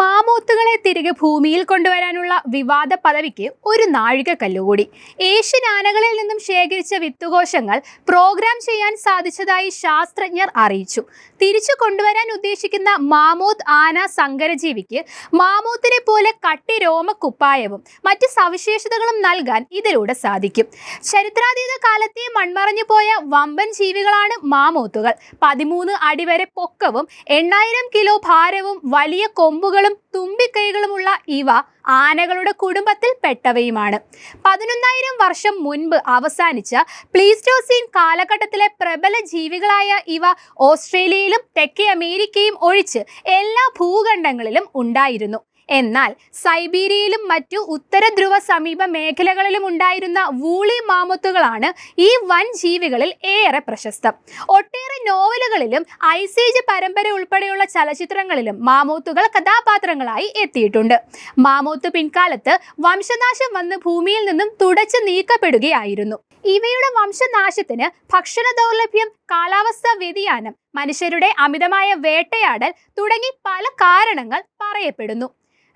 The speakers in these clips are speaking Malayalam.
മാമൂത്തുകളെ തിരികെ ഭൂമിയിൽ കൊണ്ടുവരാനുള്ള വിവാദ പദവിക്ക് ഒരു നാഴികക്കല്ലുകൂടി ഏഷ്യൻ ആനകളിൽ നിന്നും ശേഖരിച്ച വിത്തുകോശങ്ങൾ പ്രോഗ്രാം ചെയ്യാൻ സാധിച്ചതായി ശാസ്ത്രജ്ഞർ അറിയിച്ചു. തിരിച്ചു കൊണ്ടുവരാൻ ഉദ്ദേശിക്കുന്ന മാമൂത്ത് ആന സങ്കരജീവിക്ക് മാമൂത്തിനെ പോലെ കട്ടി രോമക്കുപ്പായവും മറ്റ് സവിശേഷതകളും നൽകാൻ ഇതിലൂടെ സാധിക്കും. ചരിത്രാതീത കാലത്തെ മൺമറഞ്ഞു പോയ വമ്പൻ ജീവികളാണ് മാമൂത്തുകൾ. പതിമൂന്ന് അടി വരെ പൊക്കവും എണ്ണായിരം കിലോ ഭാരവും വലിയ കൊമ്പുകളും തുമ്പിക്കൈകളുമുള്ള ഇവ ആനകളുടെ കുടുംബത്തിൽ പെട്ടവയുമാണ്. പതിനൊന്നായിരം വർഷം മുൻപ് അവസാനിച്ച പ്ലീസ്റ്റോസീൻ കാലഘട്ടത്തിലെ പ്രബല ജീവികളായ ഇവ ഓസ്ട്രേലിയയിലും തെക്കേ അമേരിക്കയും ഒഴിച്ച് എല്ലാ ഭൂഖണ്ഡങ്ങളിലും ഉണ്ടായിരുന്നു. എന്നാൽ സൈബീരിയയിലും മറ്റു ഉത്തര ധ്രുവ സമീപ മേഖലകളിലും ഉണ്ടായിരുന്ന വൂളി മാമത്തുകളാണ് ഈ വൻ ജീവികളിൽ ഏറെ പ്രശസ്തം. ഒട്ടേറെ നോവലുകളിലും ഐസേജ് പരമ്പര ഉൾപ്പെടെയുള്ള ചലച്ചിത്രങ്ങളിലും മാമൂത്തുകൾ കഥാപാത്രങ്ങളായി എത്തിയിട്ടുണ്ട്. മാമൂത്ത് പിൻകാലത്ത് വംശനാശം വന്ന് ഭൂമിയിൽ നിന്നും തുടച്ചു നീക്കപ്പെടുകയായിരുന്നു. ഇവയുടെ വംശനാശത്തിന് ഭക്ഷണ ദൗർലഭ്യം കാലാവസ്ഥാ വ്യതിയാനം മനുഷ്യരുടെ അമിതമായ വേട്ടയാടൽ തുടങ്ങി പല കാരണങ്ങൾ പറയപ്പെടുന്നു.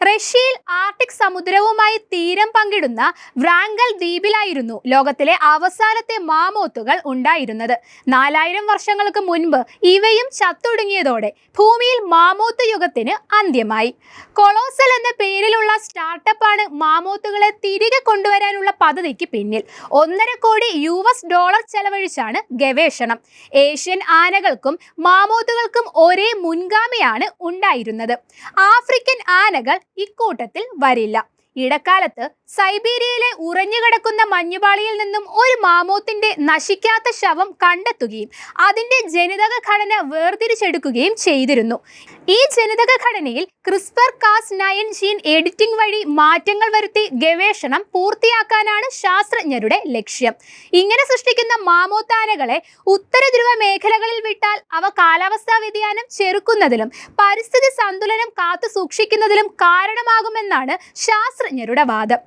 റഷ്യയിൽ ആർട്ടിക് സമുദ്രവുമായി തീരം പങ്കിടുന്ന വ്രാങ്കൽ ദ്വീപിലായിരുന്നു ലോകത്തിലെ അവസാനത്തെ മാമോത്തുകൾ ഉണ്ടായിരുന്നത്. നാലായിരം വർഷങ്ങൾക്ക് മുൻപ് ഇവയും ചത്തൊടുങ്ങിയതോടെ ഭൂമിയിൽ മാമോത്ത് യുഗത്തിന് അന്ത്യമായി. കൊളോസൽ എന്ന പേരിലുള്ള സ്റ്റാർട്ടപ്പാണ് മാമോത്തുകളെ തിരികെ കൊണ്ടുവരാനുള്ള പദ്ധതിക്ക് പിന്നിൽ. ഒന്നര കോടി യു എസ് ഡോളർ ചെലവഴിച്ചാണ് ഗവേഷണം. ഏഷ്യൻ ആനകൾക്കും മാമോത്തുകൾക്കും ഒരേ മുൻഗാമിയാണ് ഉണ്ടായിരുന്നത്. ആഫ്രിക്കൻ ആനകൾ ഇക്കൂട്ടത്തിൽ വരില്ല ഇടക്കാലത്ത് സൈബീരിയയിലെ ഉറഞ്ഞുകിടക്കുന്ന മഞ്ഞുപാളിയിൽ നിന്നും ഒരു മാമോത്തിന്റെ നശിക്കാത്ത ശവം കണ്ടെത്തുകയും അതിന്റെ ജനിതക ഘടന വേർതിരിച്ചെടുക്കുകയും ചെയ്തിരുന്നു. ഈ ജനിതക ഘടനയിൽ ക്രിസ്പർ കാസ് നയൻ ജീൻ എഡിറ്റിംഗ് വഴി മാറ്റങ്ങൾ വരുത്തി ഗവേഷണം പൂർത്തിയാക്കാനാണ് ശാസ്ത്രജ്ഞരുടെ ലക്ഷ്യം. ഇങ്ങനെ സൃഷ്ടിക്കുന്ന മാമോത്താനകളെ ഉത്തര ധ്രുവ മേഖലകളിൽ വിട്ടാൽ അവ കാലാവസ്ഥാ വ്യതിയാനം ചെറുക്കുന്നതിലും പരിസ്ഥിതി സന്തുലനം കാത്തു സൂക്ഷിക്കുന്നതിലും കാരണമാകുമെന്നാണ് ശാസ്ത്രജ്ഞരുടെ വാദം.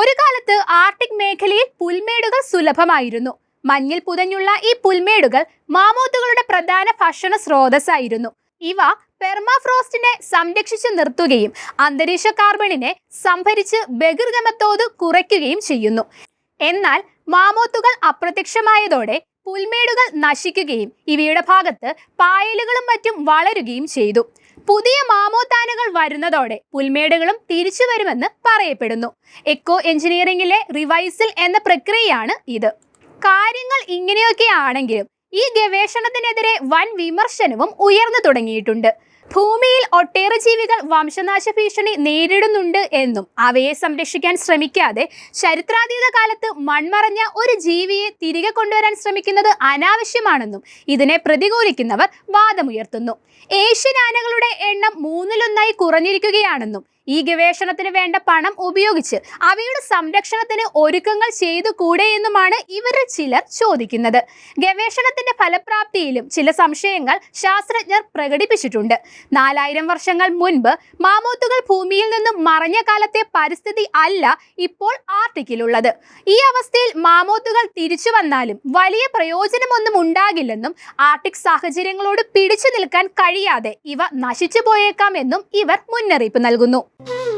ഒരു കാലത്ത് ആർട്ടിക് മേഖലയിൽ പുൽമേടുകൾ സുലഭമായിരുന്നു. മഞ്ഞിൽ പുതഞ്ഞുള്ള ഈ പുൽമേടുകൾ മാമോത്തുകളുടെ പ്രധാന ഭക്ഷണ സ്രോതസ്സായിരുന്നു. ഇവ പെർമാഫ്രോസ്റ്റിനെ സംരക്ഷിച്ചു നിർത്തുകയും അന്തരീക്ഷ കാർബണിനെ സംഭരിച്ച് ബഹിർഗമത്തോത് കുറയ്ക്കുകയും ചെയ്യുന്നു. എന്നാൽ മാമോത്തുകൾ അപ്രത്യക്ഷമായതോടെ പുൽമേടുകൾ നശിക്കുകയും ഇവയുടെ ഭാഗത്ത് പായലുകളും മറ്റും വളരുകയും ചെയ്തു. പുതിയ മാമോത്താനുകൾ വരുന്നതോടെ പുൽമേടുകളും തിരിച്ചു വരുമെന്ന് പറയപ്പെടുന്നു. എക്കോ എഞ്ചിനീയറിംഗിലെ റിവൈസൽ എന്ന പ്രക്രിയയാണ് ഇത്. കാര്യങ്ങൾ ഇങ്ങനെയൊക്കെ ആണെങ്കിലും ഈ ഗവേഷണത്തിനെതിരെ വൻ വിമർശനവും ഉയർന്നു തുടങ്ങിയിട്ടുണ്ട്. ഭൂമിയിൽ ഒട്ടേറെ ജീവികൾ വംശനാശ ഭീഷണി നേരിടുന്നുണ്ട് എന്നും അവയെ സംരക്ഷിക്കാൻ ശ്രമിക്കാതെ ചരിത്രാതീത കാലത്ത് മൺമറഞ്ഞ ഒരു ജീവിയെ തിരികെ കൊണ്ടുവരാൻ ശ്രമിക്കുന്നത് അനാവശ്യമാണെന്നും ഇതിനെ പ്രതികൂലിക്കുന്നവർ വാദമുയർത്തുന്നു. ഏഷ്യൻ ആനകളുടെ എണ്ണം മൂന്നിലൊന്നായി കുറഞ്ഞിരിക്കുകയാണെന്നും ഈ ഗവേഷണത്തിന് വേണ്ട പണം ഉപയോഗിച്ച് അവയുടെ സംരക്ഷണത്തിന് ഒരുക്കങ്ങൾ ചെയ്തു കൂടെ എന്നുമാണ് ഇവരിൽ ചിലർ ചോദിക്കുന്നത്. ഗവേഷണത്തിന്റെ ഫലപ്രാപ്തിയിലും ചില സംശയങ്ങൾ ശാസ്ത്രജ്ഞർ പ്രകടിപ്പിച്ചിട്ടുണ്ട്. നാലായിരം വർഷങ്ങൾ മുൻപ് മാമോത്തുകൾ ഭൂമിയിൽ നിന്നും മറഞ്ഞ കാലത്തെ പരിസ്ഥിതി അല്ല ഇപ്പോൾ ആർട്ടിക്കിലുള്ളത്. ഈ അവസ്ഥയിൽ മാമോത്തുകൾ തിരിച്ചു വന്നാലും വലിയ പ്രയോജനമൊന്നും ഉണ്ടാകില്ലെന്നും ആർട്ടിക് സാഹചര്യങ്ങളോട് പിടിച്ചു നിൽക്കാൻ കഴിയാതെ ഇവ നശിച്ചു പോയേക്കാം എന്നും ഇവർ മുന്നറിയിപ്പ് നൽകുന്നു. Mm-hmm.